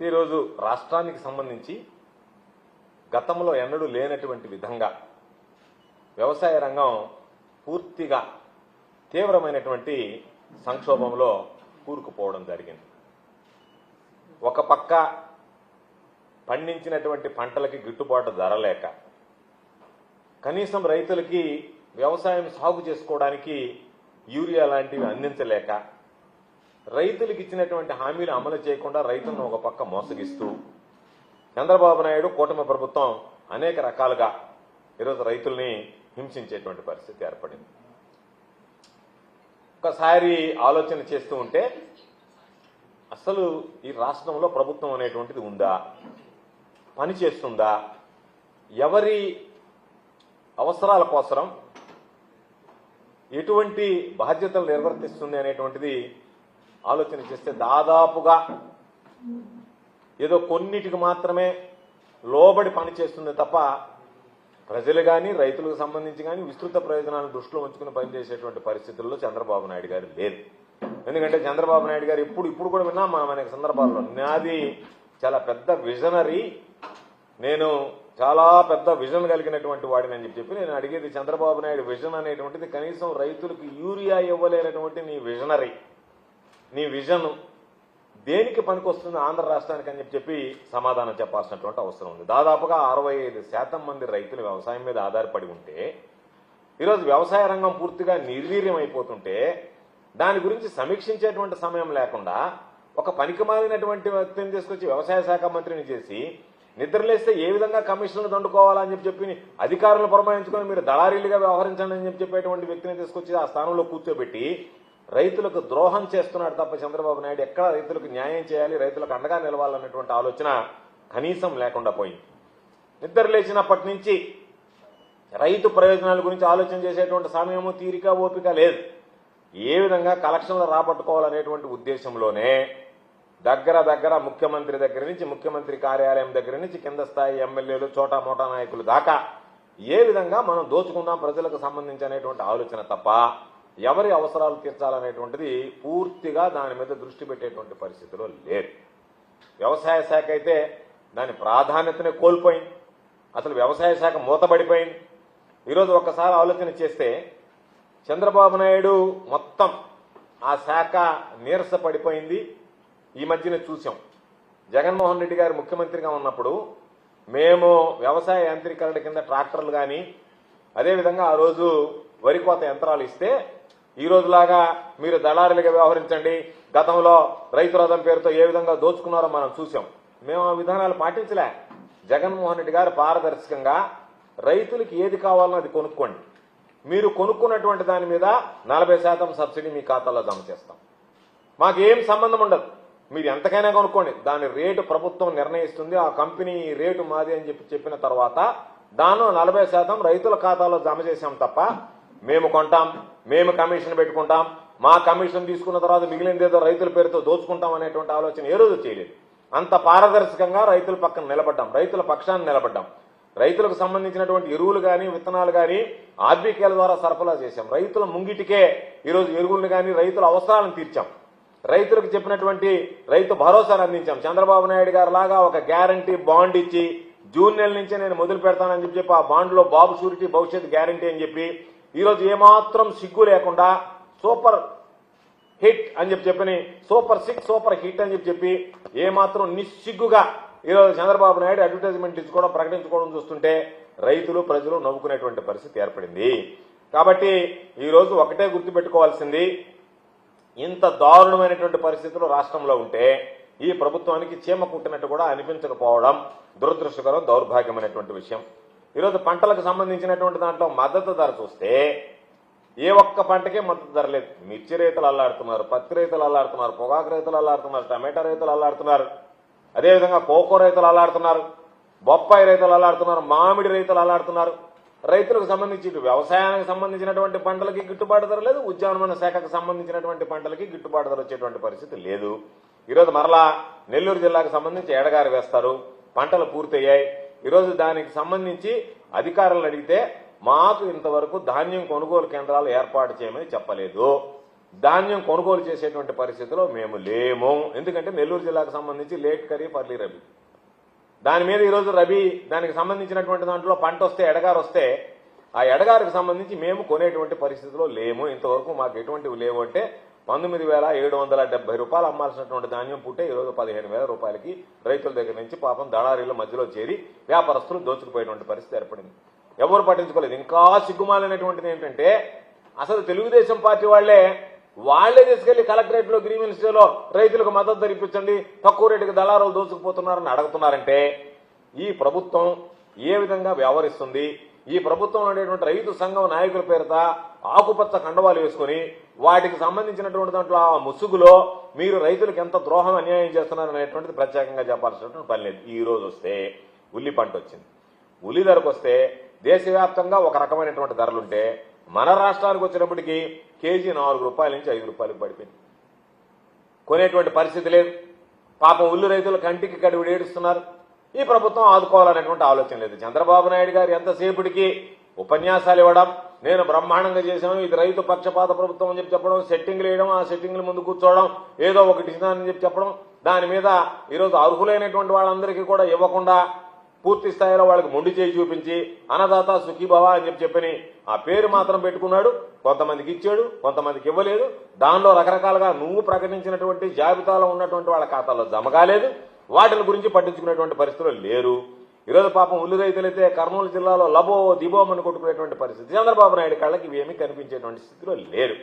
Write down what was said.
ఈరోజు రాష్ట్రానికి సంబంధించి గతంలో ఎన్నడూ లేనటువంటి విధంగా వ్యవసాయ రంగం పూర్తిగా తీవ్రమైనటువంటి సంక్షోభంలో కూరుకుపోవడం జరిగింది. ఒక పక్క పండించినటువంటి పంటలకి గిట్టుబాటు ధర లేక కనీసం రైతులకి వ్యవసాయం సాగు చేసుకోవడానికి యూరియా లాంటివి అందించలేక రైతులకు ఇచ్చినటువంటి హామీలు అమలు చేయకుండా రైతులను ఒక పక్క మోసగిస్తూ చంద్రబాబు నాయుడు కూటమి ప్రభుత్వం అనేక రకాలుగా ఈరోజు రైతుల్ని హింసించేటువంటి పరిస్థితి ఏర్పడింది. ఒకసారి ఆలోచన చేస్తూ ఉంటే అసలు ఈ రాష్ట్రంలో ప్రభుత్వం అనేటువంటిది ఉందా? పని చేస్తుందా? ఎవరి అవసరాల కోసరం? ఎటువంటి బాధ్యతలు నిర్వర్తిస్తుంది అనేటువంటిది ఆలోచన చేస్తే దాదాపుగా ఏదో కొన్నిటికి మాత్రమే లోబడి పనిచేస్తుంది తప్ప ప్రజలు కానీ రైతులకు సంబంధించి కానీ విస్తృత ప్రయోజనాలను దృష్టిలో ఉంచుకుని పనిచేసేటువంటి పరిస్థితుల్లో చంద్రబాబు నాయుడు గారు లేదు ఎందుకంటే చంద్రబాబు నాయుడు గారు ఇప్పుడు ఇప్పుడు కూడా విన్నా మనం అనేక సందర్భాల్లో. నాది చాలా పెద్ద విజనరీ. నేను చాలా పెద్ద విజన్ కలిగినటువంటి వాడిని అని చెప్పి నేను అడిగేది చంద్రబాబు నాయుడు విజన్ అనేటువంటిది కనీసం రైతులకు యూరియా ఇవ్వలేనటువంటి నీ విజనరీ. నీ విజన్ దేనికి పనికొస్తుంది ఆంధ్ర రాష్ట్రానికి అని చెప్పి సమాధానం చెప్పాల్సినటువంటి అవసరం ఉంది. దాదాపుగా అరవై ఐదు శాతం మంది రైతులు వ్యవసాయం మీద ఆధారపడి ఉంటే ఈరోజు వ్యవసాయ రంగం పూర్తిగా నిర్వీర్యం అయిపోతుంటే దాని గురించి సమీక్షించేటువంటి సమయం లేకుండా ఒక పనికి మారినటువంటి వ్యక్తిని తీసుకొచ్చి వ్యవసాయ శాఖ మంత్రిని చేసి నిద్రలేస్తే ఏ విధంగా కమిషన్లు దండుకోవాలని చెప్పి చెప్పి అధికారులను పురమాయించుకొని మీరు దళారీలుగా వ్యవహరించండి అని చెప్పి చెప్పేటువంటి వ్యక్తిని తీసుకొచ్చి ఆ స్థానంలో కూర్చోబెట్టి రైతులకు ద్రోహం చేస్తున్నాడు తప్ప చంద్రబాబు నాయుడు ఎక్కడ రైతులకు న్యాయం చేయాలి రైతులకు అండగా నిలవాలన్నటువంటి ఆలోచన కనీసం లేకుండా పోయింది. నిద్ర లేచినప్పటి నుంచి రైతు ప్రయోజనాల గురించి ఆలోచన చేసేటువంటి సమయము తీరిక ఓపిక లేదు. ఏ విధంగా కలెక్షన్లు రాబట్టుకోవాలనేటువంటి ఉద్దేశంలోనే దగ్గర దగ్గర ముఖ్యమంత్రి దగ్గర నుంచి ముఖ్యమంత్రి కార్యాలయం దగ్గర నుంచి కింద స్థాయి ఎమ్మెల్యేలు చోటా మోటా నాయకులు దాకా ఏ విధంగా మనం దోచుకుందాం ప్రజలకు సంబంధించి అనేటువంటి ఆలోచన తప్ప ఎవరి అవసరాలు తీర్చాలనేటువంటిది పూర్తిగా దాని మీద దృష్టి పెట్టేటువంటి పరిస్థితిలో లేదు. వ్యవసాయ శాఖ అయితే దాని ప్రాధాన్యతనే కోల్పోయింది. అసలు వ్యవసాయ శాఖ మూతబడిపోయింది. ఈరోజు ఒక్కసారి ఆలోచన చేస్తే చంద్రబాబు నాయుడు మొత్తం ఆ శాఖ నీరస పడిపోయింది ఈ మధ్యన చూసాం. జగన్మోహన్ రెడ్డి గారు ముఖ్యమంత్రిగా ఉన్నప్పుడు మేము వ్యవసాయ యాంత్రీకరణ కింద ట్రాక్టర్లు కానీ అదేవిధంగా ఆ రోజు వరి కోత యంత్రాలు ఇస్తే ఈ రోజులాగా మీరు దళారులుగా వ్యవహరించండి. గతంలో రైతు రథం పేరుతో ఏ విధంగా దోచుకున్నారో మనం చూసాం మేము ఆ విధానాలు పాటించలే. జగన్మోహన్ రెడ్డి గారు పారదర్శకంగా రైతులకి ఏది కావాలో అది కొనుక్కోండి. మీరు కొనుక్కున్నటువంటి దాని మీద నలభై శాతం సబ్సిడీ మీ ఖాతాలో జమ చేస్తాం. మాకేం సంబంధం ఉండదు. మీరు ఎంతకైనా కొనుక్కోండి. దాని రేటు ప్రభుత్వం నిర్ణయిస్తుంది. ఆ కంపెనీ రేటు మాది అని చెప్పి చెప్పిన తర్వాత దానిలో నలభై శాతం రైతుల ఖాతాలో జమ చేశాం తప్ప మేము కొంటాం మేము కమిషన్ పెట్టుకుంటాం. మా కమిషన్ తీసుకున్న తర్వాత మిగిలినదేదో రైతుల పేరుతో దోచుకుంటాం అనేటువంటి ఆలోచన ఏ రోజు చేయలేదు. అంత పారదర్శకంగా రైతుల పక్కన నిలబడ్డాం రైతుల పక్షాన్ని నిలబడ్డాం. రైతులకు సంబంధించినటువంటి ఎరువులు కానీ విత్తనాలు కానీ ఆర్బీకేల ద్వారా సరఫరా చేశాం. రైతుల ముంగిటికే ఈరోజు ఎరువులను కానీ రైతుల అవసరాలను తీర్చాం. రైతులకు చెప్పినటువంటి రైతు భరోసాను అందించాం. చంద్రబాబు నాయుడు గారు లాగా ఒక గ్యారంటీ బాండ్ ఇచ్చి జూన్ నెల నుంచే నేను మొదలు పెడతానని చెప్పి చెప్పి ఆ బాండ్లో బాబు షూరిటీ భవిష్యత్ గ్యారంటీ అని చెప్పి ఈరోజు ఏమాత్రం సిగ్గు లేకుండా సూపర్ హిట్ అని చెప్పి చెప్పని సూపర్ సిక్స్ సూపర్ హిట్ అని చెప్పి చెప్పి ఏమాత్రం నిస్సిగ్గుగా ఈరోజు చంద్రబాబు నాయుడు అడ్వర్టైజ్మెంట్ ఇచ్చుకోవడం ప్రకటించుకోవడం చూస్తుంటే రైతులు ప్రజలు నవ్వుకునేటువంటి పరిస్థితి ఏర్పడింది. కాబట్టి ఈరోజు ఒకటే గుర్తుపెట్టుకోవాల్సింది ఇంత దారుణమైనటువంటి పరిస్థితులు రాష్ట్రంలో ఉంటే ఈ ప్రభుత్వానికి చీమ కుట్టినట్టు కూడా అనిపించకపోవడం దురదృష్టకరం దౌర్భాగ్యమైనటువంటి విషయం. ఈరోజు పంటలకు సంబంధించినటువంటి దాంట్లో మద్దతు ధర చూస్తే ఏ ఒక్క పంటకే మద్దతు ధర లేదు. మిర్చి రైతులు అల్లాడుతున్నారు పత్తి రైతులు అల్లాడుతున్నారు పొగాకు రైతులు అల్లాడుతున్నారు టమాటా రైతులు అల్లాడుతున్నారు అదేవిధంగా కోకో రైతులు అల్లాడుతున్నారు బొప్పాయి రైతులు అల్లాడుతున్నారు మామిడి రైతులు అల్లాడుతున్నారు. రైతులకు సంబంధించి వ్యవసాయానికి సంబంధించినటువంటి పంటలకి గిట్టుబాటు ధర లేదు ఉద్యానవన శాఖకు సంబంధించినటువంటి పంటలకి గిట్టుబాటు ధర వచ్చేటువంటి పరిస్థితి లేదు. ఈరోజు మరలా నెల్లూరు జిల్లాకు సంబంధించి ఎడగారు వేస్తారు. పంటలు పూర్తయ్యాయి. ఈరోజు దానికి సంబంధించి అధికారులను అడిగితే మాకు ఇంతవరకు ధాన్యం కొనుగోలు కేంద్రాలు ఏర్పాటు చేయమని చెప్పలేదు. ధాన్యం కొనుగోలు చేసేటువంటి పరిస్థితిలో మేము లేము. ఎందుకంటే నెల్లూరు జిల్లాకు సంబంధించి లేట్ ఖరీఫ్ అర్లీ రబీ. దాని మీద ఈరోజు రబీ దానికి సంబంధించినటువంటి దాంట్లో పంట వస్తే ఎడగారు వస్తే ఆ ఎడగారికి సంబంధించి మేము కొనేటువంటి పరిస్థితిలో లేము. ఇంతవరకు మాకు ఎటువంటివి లేవు అంటే పంతొమ్మిది వేల ఏడు వందల డెబ్బై రూపాయలు అమ్మాల్సినటువంటి ధాన్యం పుట్టే ఈరోజు పదిహేను వేల రూపాయలకి రైతుల దగ్గర నుంచి పాపం దళారీల మధ్యలో చేరి వ్యాపారస్తులు దోచుకుపోయేటువంటి పరిస్థితి ఏర్పడింది. ఎవరు పట్టించుకోలేదు. ఇంకా సిగ్గుమాలైనటువంటిది ఏంటంటే అసలు తెలుగుదేశం పార్టీ వాళ్ళే వాళ్ళే తీసుకెళ్ళి కలెక్టరేట్లో గ్రీవెన్స్ రైతులకు మద్దతు ధరిపించండి తక్కువ రేటుకి దళారులు దోచుకుపోతున్నారని అడుగుతున్నారంటే ఈ ప్రభుత్వం ఏ విధంగా వ్యవహరిస్తుంది? ఈ ప్రభుత్వంలో ఉండేటువంటి రైతు సంఘం నాయకుల పేరిత ఆకుపచ్చ కండవాలు వేసుకుని వాటికి సంబంధించినటువంటి దాంట్లో ఆ ముసుగులో మీరు రైతులకు ఎంత ద్రోహం అన్యాయం చేస్తున్నారు అనేటువంటిది ప్రత్యేకంగా చెప్పాల్సినటువంటి పని లేదు. ఈ రోజు వస్తే ఉల్లి పంట వచ్చింది. ఉల్లి ధరకు వస్తే దేశవ్యాప్తంగా ఒక రకమైనటువంటి ధరలుంటే మన రాష్ట్రానికి వచ్చినప్పటికీ కేజీ నాలుగు రూపాయల నుంచి ఐదు రూపాయలకు పడిపోయింది. కొనేటువంటి పరిస్థితి లేదు. పాపం ఉల్లి రైతులు కంటికి కడివిడేడుస్తున్నారు ఈ ప్రభుత్వం ఆదుకోవాలనేటువంటి ఆలోచన లేదు. చంద్రబాబు నాయుడు గారు ఎంతసేపటికి ఉపన్యాసాలు ఇవ్వడం నేను బ్రహ్మాండంగా చేశాను ఇది రైతు పక్షపాత ప్రభుత్వం అని చెప్పి చెప్పడం సెట్టింగ్లు వేయడం ఆ సెట్టింగ్ల ముందు కూర్చోవడం ఏదో ఒకటి ఇస్తానని చెప్పి చెప్పడం దాని మీద ఈరోజు అర్హులైనటువంటి వాళ్ళందరికీ కూడా ఇవ్వకుండా పూర్తి స్థాయిలో వాళ్ళకి మొండి చేయి చూపించి అన్నదాత సుఖీభవ అని చెప్పి చెప్పని ఆ పేరు మాత్రం పెట్టుకున్నాడు. కొంతమందికి ఇచ్చాడు కొంతమందికి ఇవ్వలేదు. దానిలో రకరకాలుగా నువ్వు ప్రకటించినటువంటి జాబితాలో ఉన్నటువంటి వాళ్ళ ఖాతాలో జమ కాలేదు. వాటిని గురించి పట్టించుకునేటువంటి పరిస్థితులు లేరు. ఈరోజు పాపం ఉల్లి రైతులైతే కర్నూలు జిల్లాలో లబో దిబోమని కొట్టుకునేటువంటి పరిస్థితి. చంద్రబాబు నాయుడు కళ్ళకి ఇవేమీ కనిపించేటువంటి స్థితిలో లేరు.